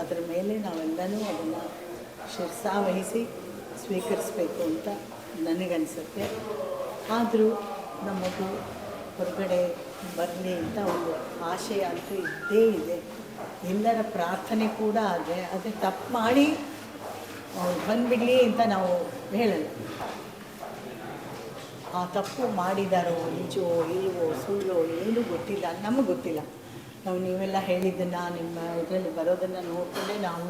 ಅದರ ಮೇಲೆ ನಾವೆಲ್ಲನೂ ಅದನ್ನು ಶಿರ್ಸಾವಹಿಸಿ ಸ್ವೀಕರಿಸಬೇಕು ಅಂತ ನನಗನ್ಸುತ್ತೆ. ಆದರೂ ನಮಗೂ ಹೊರಗಡೆ ಬರಲಿ ಅಂತ ಒಂದು ಆಶಯ ಅಂತೂ ಇದ್ದೇ ಇದೆ. ಎಲ್ಲರ ಪ್ರಾರ್ಥನೆ ಕೂಡ ಆದರೆ ಅದೇ ತಪ್ಪು ಮಾಡಿ ಬಂದುಬಿಡಲಿ ಅಂತ ನಾವು ಹೇಳಲ್ಲ. ಆ ತಪ್ಪು ಮಾಡಿದಾರೋ ನಿಜವೋ ಇಲ್ವೋ ಸುಳ್ಳೋ ಏನೂ ಗೊತ್ತಿಲ್ಲ, ನಮಗೆ ಗೊತ್ತಿಲ್ಲ. ನಾವು ನೀವೆಲ್ಲ ಹೇಳಿದ್ದನ್ನು ನಿಮ್ಮ ಇದರಲ್ಲಿ ಬರೋದನ್ನು ನೋಡಿಕೊಂಡೇ ನಾವು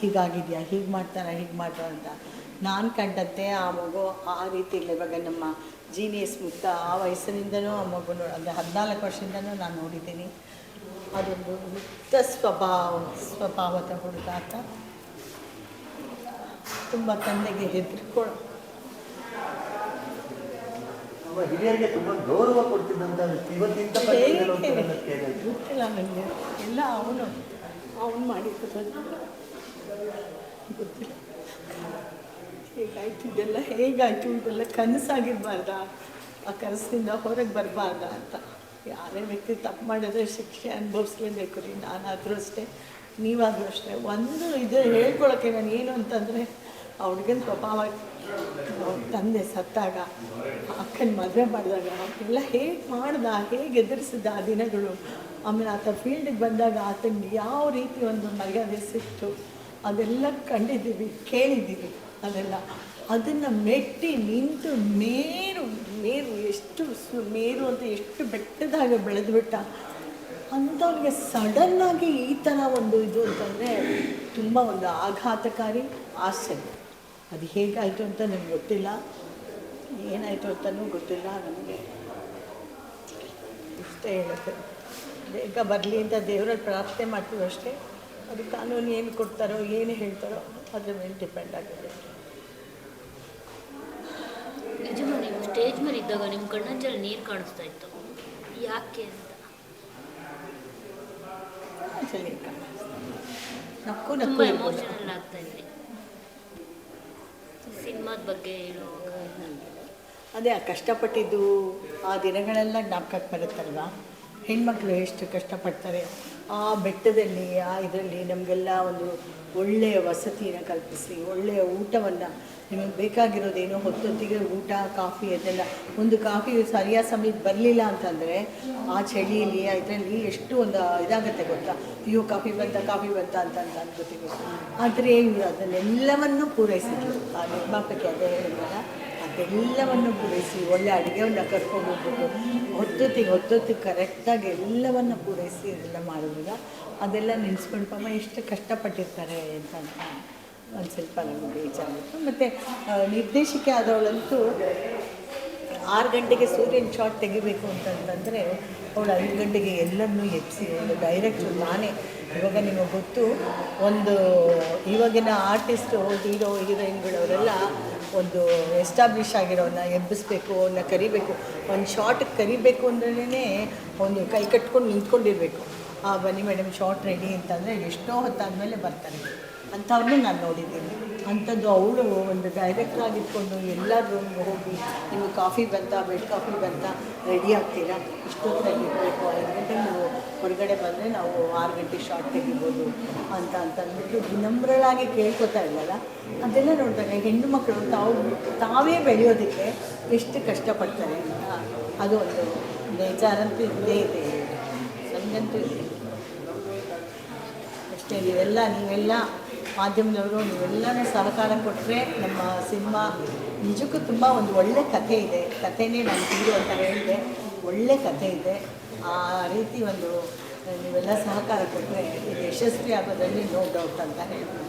ಹೀಗಾಗಿದೆಯಾ, ಹೀಗೆ ಮಾಡ್ತಾರಾ, ಹೀಗೆ ಮಾಡ್ತಾರ ಅಂತ. ನಾನು ಕಂಡಂತೆ ಆ ಮಗು ಆ ರೀತಿ ಇಲ್ಲ. ಇವಾಗ ನಮ್ಮ ಜೀನಿಯಸ್ ಮುಕ್ತ ಆ ವಯಸ್ಸಿನಿಂದನೂ ಆ ಮಗು ಅಂದರೆ ಹದಿನಾಲ್ಕು ವರ್ಷದಿಂದನೂ ನಾನು ನೋಡಿದ್ದೀನಿ. ಅದೊಂದು ಮುಕ್ತ ಸ್ವಭಾವ ಸ್ವಭಾವದ ಹುಡುಗ ಅಂತ ತುಂಬ ತಂದೆಗೆ ಹೆದರ್ಕೊಳ್ಳೋ ಹಿರಿಯರಿಗೆ ತುಂಬಾ ಗೌರವ ಕೊಡ್ತಿದ್ದಂತ ವ್ಯಕ್ತಿ. ಇವತ್ತಿಂತ. ಗೊತ್ತಿಲ್ಲ ನನಗೆ. ಎಲ್ಲ ಅವನು ಅವನು ಮಾಡಿದ್ದು ಗೊತ್ತಿಲ್ಲ. ಹೇಗಾಯ್ತು ಇದೆಲ್ಲ? ಹೇಗಾಯ್ತು ಇದೆಲ್ಲ? ಕನಸಾಗಿರಬಾರ್ದಾ? ಆ ಕನಸಿಂದ ಹೊರಗೆ ಬರಬಾರ್ದಾ ಅಂತ. ಯಾರೇ ವ್ಯಕ್ತಿ ತಪ್ಪು ಮಾಡಿದ್ರೆ ಶಿಕ್ಷೆ ಅನುಭವಿಸ್ಲೇಬೇಕು ರೀ. ನಾನಾದರೂ ಅಷ್ಟೇ ನೀವಾದರೂ ಅಷ್ಟೇ. ಒಂದು ಇದು ಹೇಳ್ಕೊಳಕ್ಕೆ ನಾನು ಏನು ಅಂತಂದರೆ ಆ ಹುಡುಗನ ತಂದೆ ಸತ್ತಾಗ, ಅಕ್ಕನ ಮದುವೆ ಮಾಡಿದಾಗ, ಎಲ್ಲ ಹೇಗೆ ಮಾಡ್ದ, ಹೇಗೆ ಎದುರಿಸಿದ ಆ ದಿನಗಳು. ಆಮೇಲೆ ಆತ ಫೀಲ್ಡಿಗೆ ಬಂದಾಗ ಆತನ ಯಾವ ರೀತಿ ಒಂದು ಮರ್ಯಾದೆ ಸಿಕ್ತು, ಅದೆಲ್ಲ ಕಂಡಿದ್ದೀವಿ, ಕೇಳಿದ್ದೀವಿ ಅದೆಲ್ಲ. ಅದನ್ನು ಮೆಟ್ಟಿ ನಿಂತು ಮೇರು ಮೇರು, ಎಷ್ಟು ಮೇರು ಅಂತ ಎಷ್ಟು ಬೆಟ್ಟದಾಗ ಬೆಳೆದ್ಬಿಟ್ಟ ಅಂಥವ್ರಿಗೆ ಸಡನ್ನಾಗಿ ಈ ಥರ ಒಂದು ಇದು ಅಂತಂದರೆ ತುಂಬ ಒಂದು ಆಘಾತಕಾರಿ ಆಶ್ಚರ್ಯ ಅದು ಹೇಗಾಯಿತು ಅಂತ ನನಗೆ ಗೊತ್ತಿಲ್ಲ? ಏನಾಯಿತು ಅಂತಲೂ ಗೊತ್ತಿಲ್ಲ ನನಗೆ ಇಷ್ಟೇ ಹೇಳುತ್ತೆ ಬೇಗ ಬರಲಿ ಅಂತ ದೇವರಲ್ಲಿ ಪ್ರಾರ್ಥನೆ ಮಾಡ್ತೀವಿ ಅಷ್ಟೇ. ಅದು ಕಾನೂನು ಏನು ಕೊಡ್ತಾರೋ ಏನು ಹೇಳ್ತಾರೋ ಅದ್ರ ಮೇಲೆ ಡಿಪೆಂಡ್ ಆಗಿದೆ. ನೀವು ಸ್ಟೇಜ್ ಮೇಲೆ ಇದ್ದಾಗ ನಿಮ್ಮ ಕಣ್ಣಂಚಲ್ಲಿ ನೀರು ಕಾಣಿಸ್ತಾ ಇತ್ತು. ಯಾಕೆ ಅಂತ? ನಕ್ಕು ನಕ್ಕು ಎಮೋಷನಲ್ ಆಗ್ತಾ ಇದ್ರಿ ಸಿನಿಮಾದ ಬಗ್ಗೆ ಹೇಳುವಾಗ ಅದೇ ಆ ಕಷ್ಟಪಟ್ಟಿದ್ದು ಆ ದಿನಗಳೆಲ್ಲ ಜ್ಞಾಪಕಕ್ಕೆ ಬರುತ್ತಲ್ವ? ಹೆಣ್ಮಕ್ಳು ಎಷ್ಟು ಕಷ್ಟಪಡ್ತಾರೆ. ಆ ಬೆಟ್ಟದಲ್ಲಿ, ಆ ಇದರಲ್ಲಿ ನಮಗೆಲ್ಲ ಒಂದು ಒಳ್ಳೆಯ ವಸತಿಯನ್ನು ಕಲ್ಪಿಸಿ ಒಳ್ಳೆಯ ಊಟವನ್ನು ನಿಮಗೆ ಬೇಕಾಗಿರೋದೇನೋ ಹೊತ್ತೊತ್ತಿಗೆ ಊಟ, ಕಾಫಿ ಅದೆಲ್ಲ. ಒಂದು ಕಾಫಿ ಸರಿಯಾದ ಸಮಯಕ್ಕೆ ಬರಲಿಲ್ಲ ಅಂತಂದರೆ ಆ ಚಳಿಯಲ್ಲಿ ಇದರಲ್ಲಿ ಎಷ್ಟು ಒಂದು ಇದಾಗುತ್ತೆ ಗೊತ್ತಾ? ಅಯ್ಯೋ, ಕಾಫಿ ಬಂತ ಕಾಫಿ ಬಂತ ಅಂತ ಅಂತ ಅನ್ಕೋತೀವಿ. ಆದರೆ ಇವರು ಅದನ್ನೆಲ್ಲವನ್ನು ಪೂರೈಸಿದ್ರು. ಆ ನಿರ್ಮಾಪಕಿ ಅದೇ ಹೇಳಿದ್ರಲ್ಲ ಅದೆಲ್ಲವನ್ನು ಪೂರೈಸಿ, ಒಳ್ಳೆ ಅಡುಗೆಯನ್ನ ಕರ್ಕೊಂಡು ಹೊತ್ತೊತ್ತಿಗೆ ಹೊತ್ತೊತ್ತಿಗೆ ಕರೆಕ್ಟಾಗಿ ಎಲ್ಲವನ್ನು ಪೂರೈಸಿ ಎಲ್ಲ ಮಾಡೋದಿಲ್ಲ ಅದೆಲ್ಲ ನೆನೆಸ್ಕೊಂಡು, ಪಾಪ ಎಷ್ಟು ಕಷ್ಟಪಟ್ಟಿರ್ತಾರೆ ಅಂತ ಒಂದು ಸ್ವಲ್ಪ ನಮಗೆ ಬೇಜಾರಿತ್ತು ಮತ್ತು ನಿರ್ದೇಶಕ ಆದವಳಂತೂ ಆರು ಗಂಟೆಗೆ ಸೂರ್ಯನ ಶಾಟ್ ತೆಗಿಬೇಕು ಅಂತಂತಂದರೆ ಅವಳು ಐದು ಗಂಟೆಗೆ ಎಲ್ಲರನ್ನೂ ಎಬ್ಬಿಸಿ ಅವಳು ಡೈರೆಕ್ಟ್ರು ನಾನೇ ಇವಾಗ ನಿಮಗೆ ಗೊತ್ತು, ಒಂದು ಇವಾಗಿನ ಆರ್ಟಿಸ್ಟು ಹೀರೋ ಹೀರೋಯಿನ್ಗಳವರೆಲ್ಲ ಒಂದು ಎಸ್ಟಾಬ್ಲಿಷ್ ಆಗಿರೋನ್ನ ಎಬ್ಬಿಸ್ಬೇಕು ಅವನ್ನ ಕರಿಬೇಕು. ಒಂದು ಶಾರ್ಟ್ ಕರಿಬೇಕು ಅಂದ್ರೇ ಒಂದು ಕೈ ಕಟ್ಕೊಂಡು ನಿಂತ್ಕೊಂಡಿರಬೇಕು. ಆ ಬನ್ನಿ ಮೇಡಮ್ ಶಾರ್ಟ್ ರೆಡಿ ಅಂತಂದರೆ ಎಷ್ಟೋ ಹೊತ್ತಾದಮೇಲೆ ಬರ್ತಾರೆ. ಅಂಥವ್ರನ್ನೇ ನಾನು ನೋಡಿದ್ದೀನಿ. ಅಂಥದ್ದು ಅವಳು ಒಂದು ಡೈರೆಕ್ಟ್ ಆಗಿಟ್ಕೊಂಡು ಎಲ್ಲ ರೂಮ್ಗೆ ಹೋಗಿ, ನಿಮಗೆ ಕಾಫಿ ಬಂತಾ? ಬೆಡ್ ಕಾಫಿ ಬಂತಾ? ರೆಡಿ ಆಗ್ತೀರಾ? ಇಷ್ಟೊತ್ತಲ್ಲಿ ಇರಬೇಕು. ಐದು ಗಂಟೆ ನೀವು ಹೊರಗಡೆ ಬಂದರೆ ನಾವು ಆರು ಗಂಟೆ ಶಾರ್ಟ್ ತೆಗಿಬೋದು ಅಂತ ಅಂತಂದ್ಬಿಟ್ಟು ವಿನಮ್ರಳಾಗಿ ಕೇಳ್ಕೊತಾ ಇಲ್ಲಲ್ಲ ಅದೆಲ್ಲ ನೋಡಿದಾಗ ಹೆಣ್ಣು ಮಕ್ಕಳು ತಾವು, ತಾವೇ ಬೆಳೆಯೋದಕ್ಕೆ ಎಷ್ಟು ಕಷ್ಟಪಡ್ತಾರೆ ಅಂತ ಅದು ಒಂದು ಬೇಜಾರಂತೂ ಇದ್ದೇ ಇದೆ. ನನಗಂತೂ ಇದೆ. ಅಷ್ಟೇ, ನೀವೆಲ್ಲ ನೀವೆಲ್ಲ ಮಾಧ್ಯಮದವರು ನೀವೆಲ್ಲನೂ ಸಹಕಾರ ಕೊಟ್ಟರೆ ನಮ್ಮ ಸಿನಿಮಾ ನಿಜಕ್ಕೂ ತುಂಬ ಒಂದು ಒಳ್ಳೆ ಕಥೆ ಇದೆ. ಕಥೆನೇ ನಾನು ಹೀರೋ ಅಂತ ಹೇಳಿದೆ. ಒಳ್ಳೆ ಕಥೆ ಇದೆ. ಆ ರೀತಿ ಒಂದು, ನೀವೆಲ್ಲ ಸಹಕಾರ ಕೊಟ್ಟರೆ ಇದು ಯಶಸ್ವಿ ಆಗೋದ್ರಲ್ಲಿ ನೋ ಡೌಟ್ ಅಂತ ಹೇಳ್ತೀನಿ